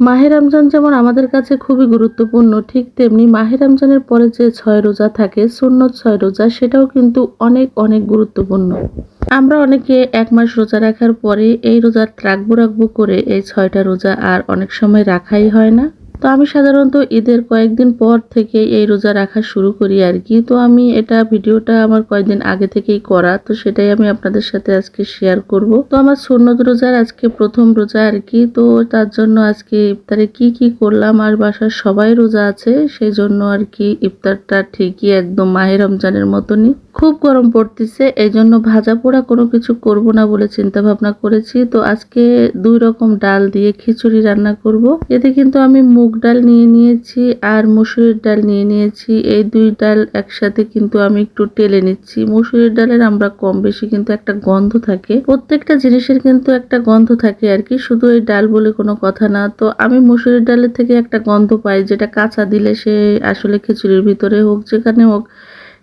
মাহে রমজান যেমন আমাদের কাছে খুবই গুরুত্বপূর্ণ, ঠিক তেমনি মাহে রমজানের পরে যে ছয় রোজা থাকে, সুন্নত ছয় রোজা, সেটাও কিন্তু অনেক অনেক গুরুত্বপূর্ণ। আমরা অনেকে এক মাস রোজা রাখার পরে এই রোজার রাখব রাখব করে এই ছয়টা রোজা আর অনেক সময় রাখাই হয় না। তো আমি সাধারণত ঈদের কয়েকদিন পর থেকে এই রোজা রাখা শুরু করি আর কি। তো আমি এটা ভিডিওটা আমার কয়েকদিন আগে থেকেই করা, তো সেটাই আমি আপনাদের সাথে আজকে শেয়ার করব। তো আমার সুন্নত রোজার আজকে প্রথম রোজা আর কি, তো তার জন্য আজকে ইফতারে কি কি করলাম আর বাসার সবাই রোজা আছে, সেই জন্য আর কি ইফতারটা ঠিকই একদম মাহে রমজানের মতনই। খুব গরম পড়তেছে, এই জন্য ভাজা পোড়া কোনো কিছু করব না বলে চিন্তা ভাবনা করেছি। তো আজকে দুই রকম ডাল দিয়ে খিচুড়ি রান্না করব। এতে কিন্তু আমি মুগ ডাল নিয়ে নিয়েছি আর মুসুরির ডাল নিয়ে নিয়েছি। এই দুই ডাল একসাথে কিন্তু আমি একটু টেলে নিচ্ছি। মুসুরির ডালের আমরা কম বেশি কিন্তু একটা গন্ধ থাকে। প্রত্যেকটা জিনিসের কিন্তু একটা গন্ধ থাকে আর কি। শুধু এই ডাল বলে কোনো কথা না। তো আমি মুসুরির ডালের থেকে একটা গন্ধ পাই যেটা কাঁচা দিলে সে আসলে খিচুড়ির ভিতরে হোক, যেখানে হোক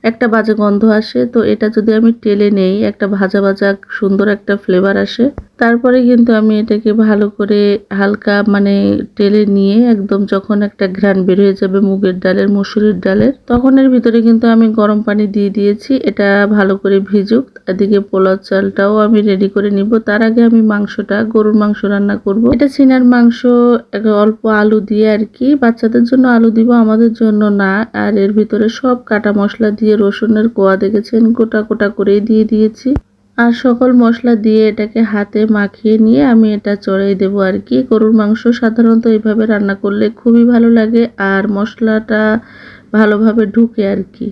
একটা বাজে গন্ধ আসে। তো এটা যদি আমি টেলে নেই, একটা ভাজা ভাজা সুন্দর একটা ফ্লেভার আসে। তারপরে কিন্তু আমি এটাকে ভালো করে হালকা মানে টেলে নিয়ে একদম যখন একটা ঘ্রাণ বের হয়ে যাবে মুগের ডালের, মুসুরির ডালের, তখন এর ভিতরে কিন্তু আমি গরম পানি দিয়ে দিয়েছি। এটা ভালো করে ভিজুক, এদিকে পোলাও চালটাও আমি রেডি করে নিব। তার আগে আমি মাংসটা, গরুর মাংস রান্না করব। এটা চিনার মাংস অল্প আলু দিয়ে আর কি, বাচ্চাদের জন্য আলু দিব, আমাদের জন্য না। আর এর ভিতরে সব কাটা মশলা দিয়ে রসুনের কোয়া দেখেছেন? গোটা গোটা করেই দিয়ে দিয়েছি। আর সকল মশলা দিয়ে এটাকে হাতে মাখিয়ে নিয়ে আমি এটা চড়াই দেবো আর কি। গরুর মাংস সাধারণত এইভাবে রান্না করলে খুবই ভালো লাগে আর মশলাটা ভালোভাবে ঢুকে আর কি।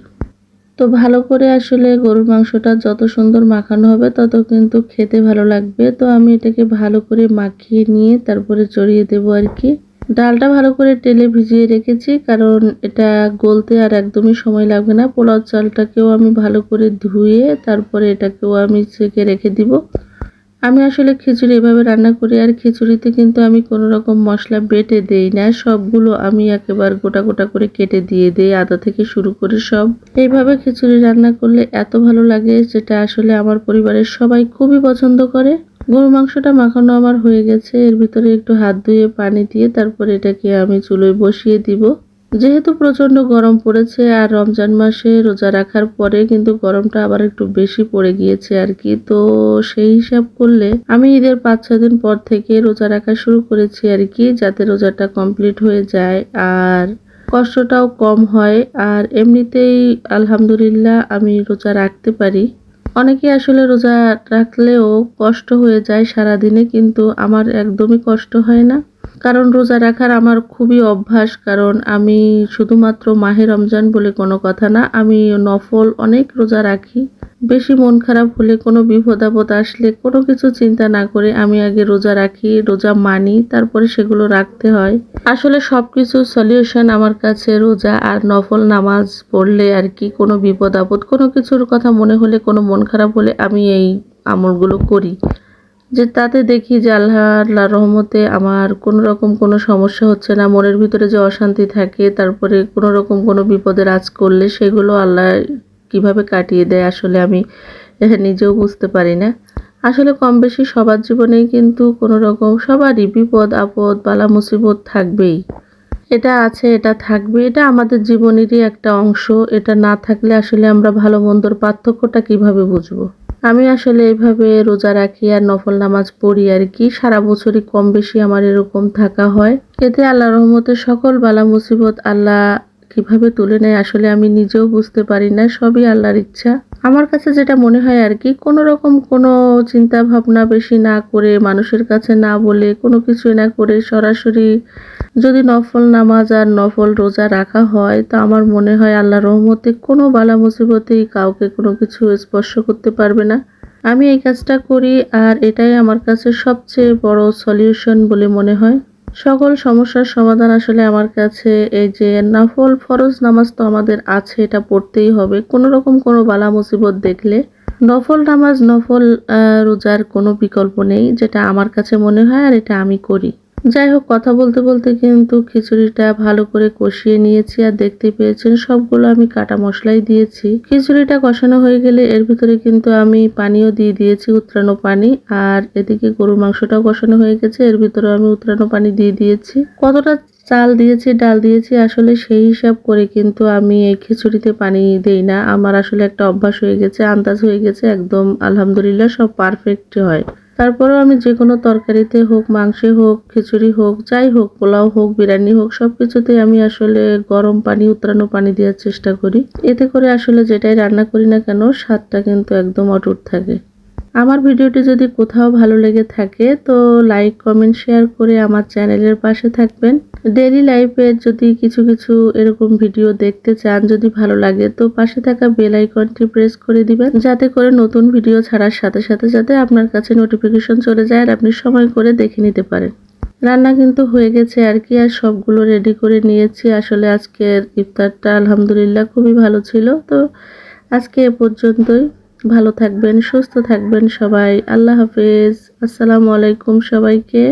তো ভালো করে আসলে গরুর মাংসটা যত সুন্দর মাখানো হবে তত কিন্তু খেতে ভালো লাগবে। তো আমি এটাকে ভালো করে মাখিয়ে নিয়ে তারপরে চড়িয়ে দেবো আর কি। ডালটা ভালো করে তেলে ভিজিয়ে রেখেছি, কারণ এটা গলতে আর একদমই সময় লাগবে না। পোলাও চালটাকেও আমি ভালো করে ধুয়ে তারপরে এটাকেও আমি ছেঁকে রেখে দিব। আমি আসলে খিচুড়ি এভাবে রান্না করি, আর খিচুড়িতে কিন্তু আমি কোনো রকম মশলা বেটে দেই না। সবগুলো আমি একেবারে গোটা গোটা করে কেটে দিয়ে দিই, আদা থেকে শুরু করে সব। এইভাবে খিচুড়ি রান্না করলে এত ভালো লাগে, যেটা আসলে আমার পরিবারের সবাই খুবই পছন্দ করে। গরু মাংসটা মাখানো আমার হয়ে গেছে। এর ভিতরে একটু হাত ধুয়ে পানি দিয়ে তারপর এটাকে আমি চুলোয় বসিয়ে দিব। যেহেতু প্রচণ্ড গরম পড়েছে আর রমজান মাসে রোজা রাখার পরে কিন্তু গরমটা আবার একটু বেশি পড়ে গিয়েছে আর কি, তো সেই হিসাব করলে আমি ঈদের পাঁচ ছ দিন পর থেকে রোজা রাখা শুরু করেছি আর কি, যাতে রোজাটা কমপ্লিট হয়ে যায় আর কষ্টটাও কম হয়। আর এমনিতেই আলহামদুলিল্লাহ আমি রোজা রাখতে পারি। অনেকে আসলে রোজা রাখলেও কষ্ট হয়ে যায় সারাদিনে, কিন্তু আমার একদমই কষ্ট হয় না। কারণ রোজা রাখার আমার খুবই অভ্যাস, কারণ আমি শুধুমাত্র মাহে রমজান বলে কোনো কথা না, আমি নফল অনেক রোজা রাখি। বেশি মন খারাপ হলে, কোনো বিপদ আপদ আসলে, কোনো কিছু চিন্তা না করে আমি আগে রোজা রাখি, রোজা মানি, তারপরে সেগুলো রাখতে হয়। আসলে সব কিছু সলিউশন আমার কাছে রোজা আর নফল নামাজ পড়লে আর কি কোনো বিপদ আপদ, কোনো কিছুর কথা মনে হলে, কোনো মন খারাপ হলে আমি এই আমলগুলো করি। যে তাতে দেখি যে আল্লাহ রহমতে আমার কোনো রকম কোনো সমস্যা হচ্ছে না, মনের ভিতরে যে অশান্তি থাকে, তারপরে কোনো রকম কোনো বিপদে রাজ করলে সেগুলো আল্লাহ কীভাবে কাটিয়ে দেয় আসলে আমি নিজেও বুঝতে পারি না। আসলে কম বেশি সবার জীবনেই কিন্তু কোনো রকম সবারই বিপদ, আপদ বালা মুসিবত থাকবেই। এটা আছে, এটা থাকবে, এটা আমাদের জীবনেরই একটা অংশ, এটা না থাকলে আসলে আমরা ভালো মন্দর পার্থক্যটা কীভাবে বুঝব? আমি আসলে এইভাবে রোজা রাখি আর নফল নামাজ পড়ি আর কি, সারা বছরই কম বেশি আমার এরকম থাকা হয়। এতে আল্লাহ রহমতের সকল বালা মুসিবত আল্লাহ কীভাবে তুলে নেয় আসলে আমি নিজেও বুঝতে পারি না, সবই আল্লাহর ইচ্ছা। আমার কাছে যেটা মনে হয় আর কি, কোনো রকম কোনো চিন্তা ভাবনা বেশি না করে, মানুষের কাছে না বলে, কোনো কিছু না করে সরাসরি যদি নফল নামাজ আর নফল রোজা রাখা হয়, তা আমার মনে হয় আল্লাহ রহমতে কোনো বালা মুসিবতেই কাউকে কোনো কিছু স্পর্শ করতে পারবে না। আমি এই কাজটা করি আর এটাই আমার কাছে সবচেয়ে বড় সলিউশন বলে মনে হয়। সকল সমস্যার সমাধান আসলে আমার কাছে, এই যে নাফল ফরজ নামাজ তো আমাদের আছে, এটা পড়তেই হবে। কোনো রকম কোনো বালা মুসিবত দেখলে নফল নামাজ, নফল রোজার কোনো বিকল্প নেই, যেটা আমার কাছে মনে হয় আর এটা আমি করি। যাই হোক, কথা বলতে বলতে কিন্তু খিচুড়িটা ভালো করে কষিয়ে নিয়েছি আর দেখতে পেয়েছেন সবগুলো আমি কাটা মশলাই দিয়েছি। খিচুড়িটা কষানো হয়ে গেলে এর ভিতরে কিন্তু আমি পানিও দিয়ে দিয়েছি, উতরানো পানি। আর এদিকে গরুর মাংসটাও কষানো হয়ে গেছে, এর ভিতরে আমি উতরানো পানি দিয়ে দিয়েছি। কতটা চাল দিয়েছি, ডাল দিয়েছি, আসলে সেই হিসাব করে কিন্তু আমি এই খিচুড়িতে পানি দেই না। আমার আসলে একটা অভ্যাস হয়ে গেছে, আন্দাজ হয়ে গেছে, একদম আলহামদুলিল্লাহ সব পারফেক্ট হয়। তারপরেও আমি যে কোনো তরকারিতে হোক, মাংসে হোক, খিচুড়ি হোক, যাই হোক, পোলাও হোক, বিরিয়ানি হোক সব কিছুতেই আমি আসলে গরম পানি উত্তরানো পানি দেওয়ার চেষ্টা করি। এতে করে আসলে যেটাই রান্না করি না কেন, স্বাদটা কিন্তু একদম অটুট থাকে। আমার ভিডিওটি যদি কোথাও ভালো লেগে থাকে, তো লাইক কমেন্ট শেয়ার করে আমার চ্যানেলের পাশে থাকবেন। ডেলি লাইফে যদি কিছু কিছু এরকম ভিডিও দেখতে চান, যদি ভালো লাগে, তো পাশে থাকা বেল আইকনটি প্রেস করে দিবেন। যাতে করে নতুন ভিডিও ছাড়ার সাথে সাথে যাতে আপনার কাছে নোটিফিকেশন চলে যায় আর আপনি সময় করে দেখে নিতে পারেন। রান্না কিন্তু হয়ে গেছে আর কি, আর সবগুলো রেডি করে নিয়েছি। আসলে আজকের ইফতারটা আলহামদুলিল্লাহ খুবই ভালো ছিল, তো আজকে এ পর্যন্তই। ভালো থাকবেন সুস্থ থাকবেন সবাই। আল্লাহ হাফেজ। আসসালামু আলাইকুম সবাইকে।